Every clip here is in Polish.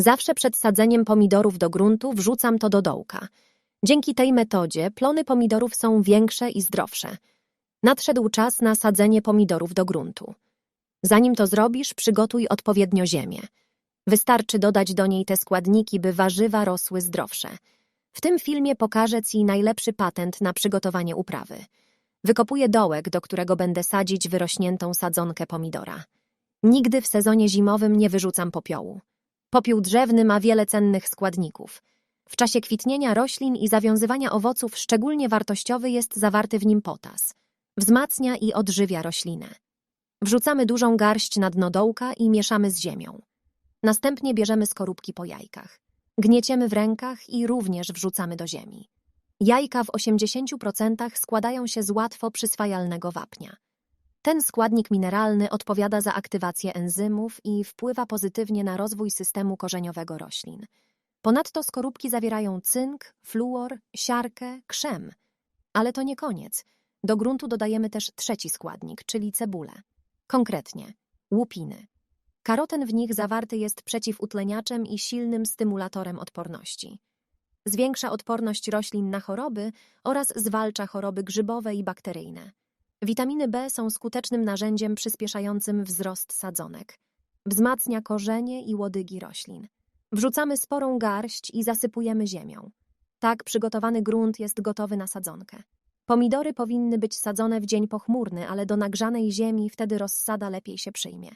Zawsze przed sadzeniem pomidorów do gruntu wrzucam to do dołka. Dzięki tej metodzie plony pomidorów są większe i zdrowsze. Nadszedł czas na sadzenie pomidorów do gruntu. Zanim to zrobisz, przygotuj odpowiednio ziemię. Wystarczy dodać do niej te składniki, by warzywa rosły zdrowsze. W tym filmie pokażę Ci najlepszy patent na przygotowanie uprawy. Wykopuję dołek, do którego będę sadzić wyrośniętą sadzonkę pomidora. Nigdy w sezonie zimowym nie wyrzucam popiołu. Popiół drzewny ma wiele cennych składników. W czasie kwitnienia roślin i zawiązywania owoców szczególnie wartościowy jest zawarty w nim potas. Wzmacnia i odżywia roślinę. Wrzucamy dużą garść na dno dołka i mieszamy z ziemią. Następnie bierzemy skorupki po jajkach. Gnieciemy w rękach i również wrzucamy do ziemi. Jajka w 80% składają się z łatwo przyswajalnego wapnia. Ten składnik mineralny odpowiada za aktywację enzymów i wpływa pozytywnie na rozwój systemu korzeniowego roślin. Ponadto skorupki zawierają cynk, fluor, siarkę, krzem. Ale to nie koniec. Do gruntu dodajemy też trzeci składnik, czyli cebulę. Konkretnie łupiny. Karoten w nich zawarty jest przeciwutleniaczem i silnym stymulatorem odporności. Zwiększa odporność roślin na choroby oraz zwalcza choroby grzybowe i bakteryjne. Witaminy B są skutecznym narzędziem przyspieszającym wzrost sadzonek. Wzmacnia korzenie i łodygi roślin. Wrzucamy sporą garść i zasypujemy ziemią. Tak przygotowany grunt jest gotowy na sadzonkę. Pomidory powinny być sadzone w dzień pochmurny, ale do nagrzanej ziemi wtedy rozsada lepiej się przyjmie.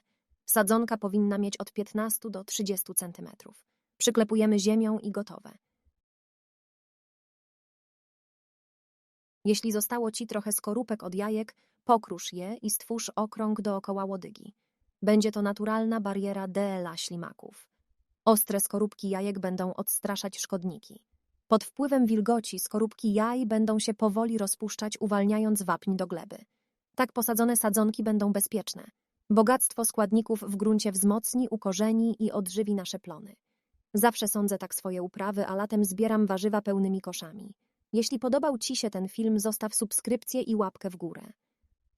Sadzonka powinna mieć od 15 do 30 cm. Przyklepujemy ziemią i gotowe. Jeśli zostało Ci trochę skorupek od jajek, pokrusz je i stwórz okrąg dookoła łodygi. Będzie to naturalna bariera DLA ślimaków. Ostre skorupki jajek będą odstraszać szkodniki. Pod wpływem wilgoci skorupki jaj będą się powoli rozpuszczać, uwalniając wapń do gleby. Tak posadzone sadzonki będą bezpieczne. Bogactwo składników w gruncie wzmocni, ukorzeni i odżywi nasze plony. Zawsze sądzę tak swoje uprawy, a latem zbieram warzywa pełnymi koszami. Jeśli podobał Ci się ten film, zostaw subskrypcję i łapkę w górę.